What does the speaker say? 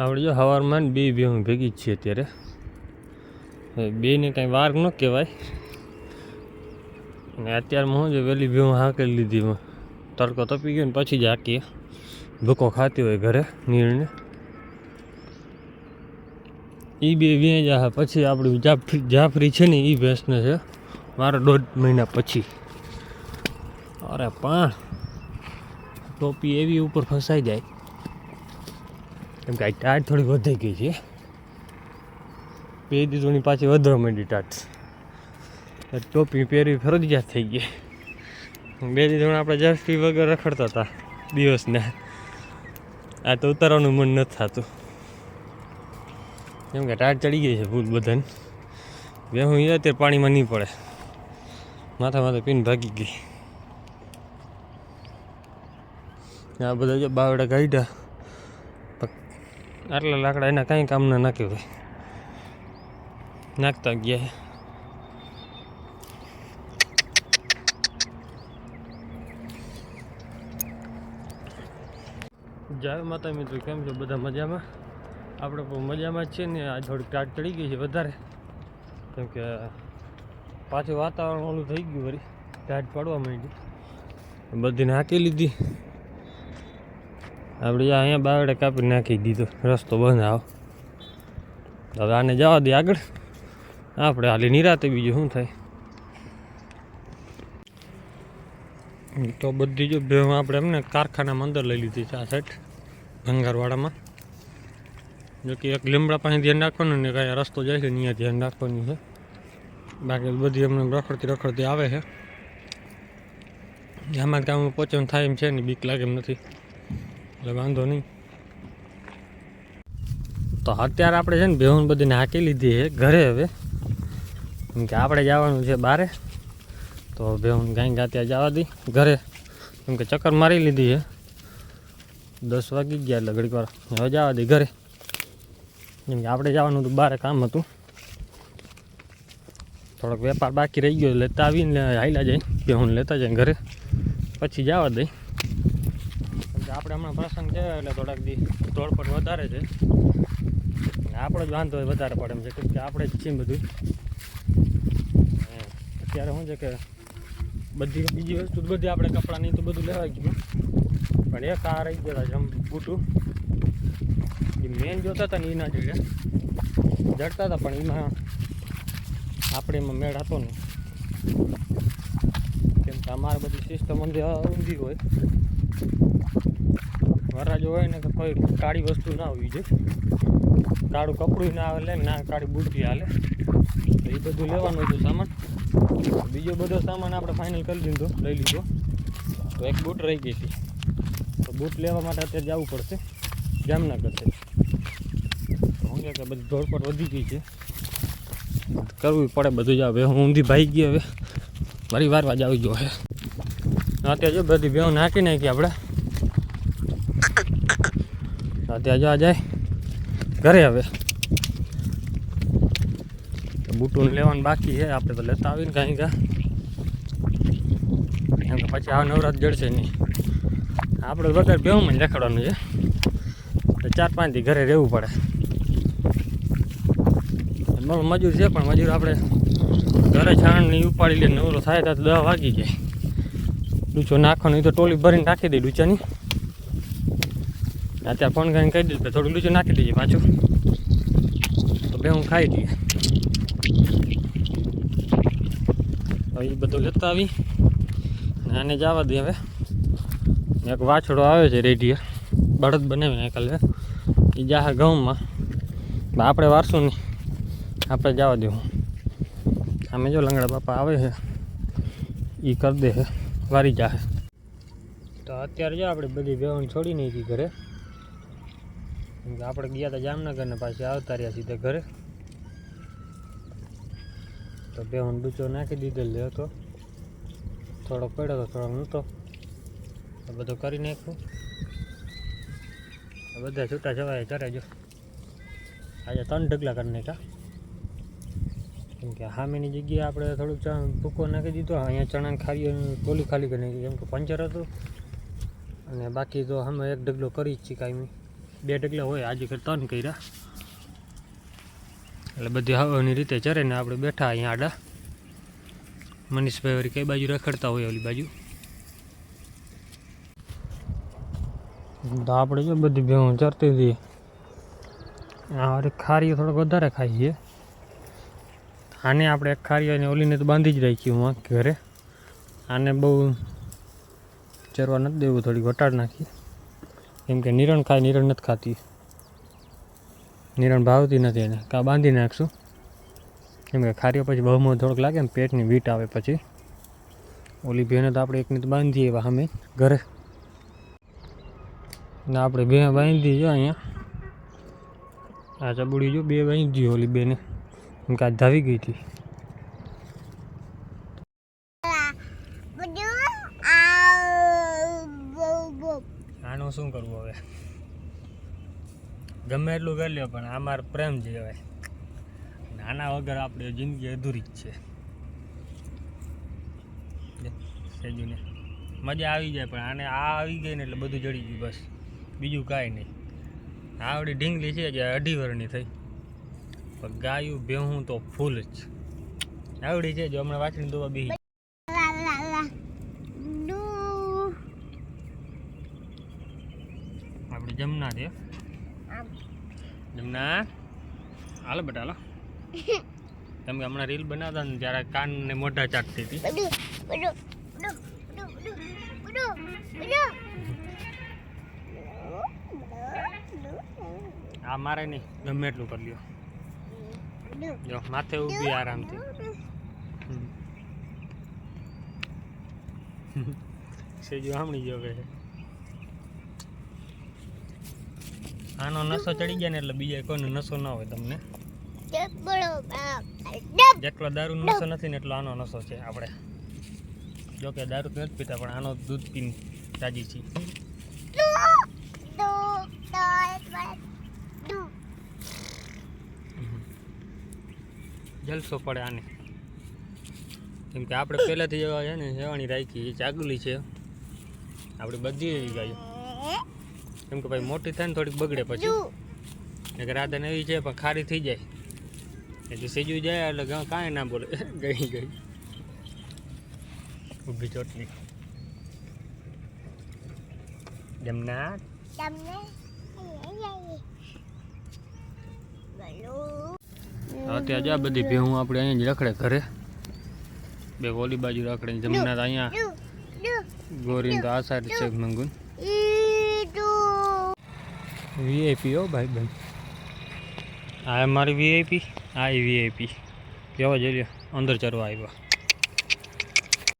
આપણે જો હવારમાં બે બે હું ભેગી જ છીએ અત્યારે. બેને કાંઈ વાર ન કહેવાય. અને અત્યારમાં હું છે વહેલી ભેહું હાંકી લીધી. તડકો તપી ગયો ને પછી જ હાંકીએ. ભૂકો ખાતી હોય ઘરે, નીરને. એ બે વ્યાઈ આ પછી આપણી જાફરી જાફરી છે ને એ ભેંસને છે, મારા દોઢ મહિના પછી. અરે પણ, ટોપી એવી ઉપર ફસાઈ જાય. કેમ કે આ ટાટ થોડી વધી ગઈ છે. બે દીધોની પાછી વધવા માંડી ટાટ. ટોપી પહેરવી ફરજિયાત થઈ ગઈ. બે દીધોને આપણે જર્સી વગર રખડતા હતા દિવસને. આ તો ઉતારવાનું મન નથી થતું. કેમ કે ટાટ ચડી ગઈ છે ભૂલ બધાને. બે હું અત્યારે પાણીમાં નહીં પડે. માથા માથે પીને ભાગી ગઈ. આ બધા બાવડા કાઢ્યા. આટલા લાકડા એના કાંઈ કામના નાખ્યું હોય નાખતા ગયા. જય માતા મિત્રો, કેમ છો? બધા મજામાં? આપણે પણ મજામાં જ છે ને, આ થોડીક ટાટ ચડી ગઈ છે વધારે. કેમ કે, પાછું વાતાવરણ ઓલું થઈ ગયું વળી. ટાટ પાડવા માંડ્યું. બધીને હાંકી લીધી. આપણે અહીંયા બાવડે કાપી નાખી દીધો. રસ્તો બંધ આવો. હવે આને જવા દે આગળ. આપણે હાલી નિરાતે બીજું શું થાય? તો બધી જો બે આપણે એમને કારખાનામાં અંદર લઈ લીધી છે આ સાઈડ ભંગારવાડામાં. જો કે એક લીમડા પાસે ધ્યાન રાખવાનું ને કાંઈ રસ્તો જાય છે ત્યાં ધ્યાન રાખવાનું છે. બાકી બધી એમને રખડતી રખડતી આવે છે. આમાં કામ પહોંચવાનું થાય એમ છે ને બીક લાગે એમ નથી. એટલે વાંધો નહીં. તો અત્યારે આપણે છે ને બેહુન બધીને હાંકી લીધી છે ઘરે હવે. કેમ કે આપણે જવાનું છે બારે. તો બેહુન ગાય ગા ત્યાં જવા દઈ ઘરે. કેમ કે ચક્કર મારી લીધી છે. દસ વાગી ગયા એટલે ઘડીક વાર હવે જવા દઈ ઘરે. કેમ કે આપણે જવાનું હતું બારે કામ હતું. થોડોક વેપાર બાકી રહી ગયો લેતા આવીને હાઈલા જાય. બેહુન લેતા જાય ઘરે. પછી જવા દઈ આપણે હમણાં પ્રસંગ છે એટલે થોડાક દી ધોળપટ વધારે છે. આપણો જ વાંધો વધારે પડે એમ છે, કેમ કે આપણે જ છીએ બધું. અત્યારે શું છે કે બધી બીજી વસ્તુ બધી આપણે કપડાની તો બધું લેવાય ગયું પણ એક આ રહી ગયા જમ બૂટું. એ મેન જોતા હતા ને એના જોઈએ જડતા હતા, પણ એમાં આપણે એમાં મેળ હતો ને કેમ કે અમારે બધી સિસ્ટમ ઊંધી હોય. વરાજો હોય ને તો કોઈ કાળી વસ્તુ ના હોવી જોઈએ. કાળું કપડું ના આવે ના કાળી બુદ્ધિ હાલે. એ બધું લેવાનું હતું સામાન. બીજો બધો સામાન આપણે ફાઇનલ કરી દીધો, લઈ લીધો. તો એક બૂટ રહી ગઈ હતી. તો બૂટ લેવા માટે અત્યારે જવું પડશે. જામનગર છે. છે કે બધી ધોળપટ વધી ગઈ છે. કરવું પડે બધું જ હવે. હું ઊંધી ભાઈ ગઈ હવે. મારી વાર વાજ આવી ગયો છે અત્યારે જો બધી બેઉ નાખી નાખી આપણે અત્યારે જો આ જાય. ઘરે હવે. તો બૂટું લેવાનું બાકી છે. આપણે તો લેતા આવીને કાંઈ કા પછી આ નવરાત જડશે નહીં. આપણે વગર બેવું જ રખડવાનું છે. ચાર પાંચથી ઘરે રહેવું પડે. એમાં મજૂર છે, પણ મજૂર આપણે ઘરે છાણની ઉપાડી લે નવરો થાય તો દવા વાગી જાય. ડૂચો નાખવાનો એ તો ટોલી ભરીને નાખી દે ડૂચાની. અત્યારે ફોન કરીને કહી દીધું થોડું લીચું નાખી દઈએ પાછું. તો બે હું ખાઈ દઈએ એ બધું લેતા આવી. આને જવા દે હવે. એક વાછડો આવે છે રેડીએ. બળદ બનાવીને કાલે એ જાહે ઘઉંમાં આપણે વારશું નહીં આપણે જવા દેવું સામે જો લંગડા બાપા આવે છે. એ કરી દે છે વારી જાહે તો અત્યારે જો આપણે બધી બેવણ છોડી નાખી ઘરે. આપણે ગયા હતા જામનગર ને પાછી આવતા રહ્યા સીધા ઘરે. તો બેવણ ડૂચો નાખી દીધેલ હતો. થોડો પડ્યો તો થોડો નહોતો. આ બધું કરી નાખ્યું. બધા છૂટા જવાય કરે જો. આજે ત્રણ ઢગલા કરી નાખ્યા. કેમ કે સામેની જગ્યાએ આપણે થોડુંક ચણ ભૂકો નાખી દીધો. અહીંયા ચણા ખાલી ટોલી ખાલી કરી નાખી. કેમ કે પંચર હતું. અને બાકી તો અમે એક ઢગલો કરી જ છીએ કાયમી બે ઢગલા હોય, આજે ત્રણ કર્યા. એટલે બધી હવાની રીતે ચરે ને આપણે બેઠા અહીંયા આડા. મનીષભાઈ વળી કઈ બાજુ રખડતા હોય ઓલી બાજુ? તો આપણે જો બધી ભેહું ચરતી હતી. આ ખારીઓ થોડોક વધારે ખાઈ છીએ આને આપણે એક ખારી અને ઓલીને તો બાંધી જ રાખી હું ઘરે. આને બહુ ચરવા નથી દેવું થોડી વટાડ નાખી. કેમ કે નિરણ ખાય, નિરણ નથી ખાતી. નિરણ ભાવતી નથી એને. કાં બાંધી નાખશું. કેમ કે ખારીઓ પછી બહુમાં થોડોક લાગે ને પેટની વીટ આવે પછી. ઓલી બેને તો આપણે એકની તો બાંધીએ એવા અમે ઘરે. ને આપણે બે બાંધી જો અહીંયા. આ ચબુડી જો બે બાંધી ઓલી બેને. કેમ કે આ ધાવી ગઈ હતી. આનું શું કરવું હવે? ગમે એટલું કરી લ્યો, પણ આ મારો પ્રેમ છે હવે નાના વગર આપણે જિંદગી અધૂરી જ છે. સેજુને. મજા આવી જાય, પણ આને આ આવી ગઈ ને એટલે બધું જડી ગયું, બસ. બીજું કાંઈ નહીં. આવડી ઢીંગલી છે જે અઢી વરની થઈ. પણ ગાયું ભેહું તો ફૂલ જ. આવડી છે જો હમણાં વાંચીને દોવા બી આપણી જમના છે જમના હાલો બેટા હાલો. તમે હમણાં રીલ બનાવતા ને જ્યારે કાન ને મોઢા ચાટતી હતી. આ મારે નહીં ગમે એટલું કરી લ્યો. જો માથે ઊભી આરામથી. સેજો સાંભળી ગયો કે આનો નસો ચડી ગયા ને એટલે બીજા કોઈનો નશો ના હોય તમને. જેટલો દારૂ નસો નથી ને એટલો આનો નસો છે આપણે. જો કે દારૂ તો નથી પીતા પણ આનો દૂધ પીને રાજી છીએ. જલસો પડે આને. કેમ કે આપણે પહેલાંથી એવા છે ને સેવાણી રાખી એ ચાગુલી છે. આપણે બધી એવી ગાયો. કેમ કે ભાઈ મોટી થાય ને થોડીક બગડે પછી. કે રાધન એવી છે પણ ખારી થઈ જાય. એટલે સીજું જાય એટલે કાંઈ ના બોલે. ગઈ ગઈ. ઊભી ચોટલી. જમના અત્યારે બધી ભેહું આપણે અહીંયા જ રખડે ઘરે. બે ઓલી બાજુ રખડે જમનાથ અહીંયા. ગોરીન તો આ સાઈડ છે મંગુન. વીઆઈપી હો ભાઈ ભાઈ આ મારી વીઆઈપી આ વીઆઈપી કેવા જોઈએ અંદર ચરવા આવ્યા.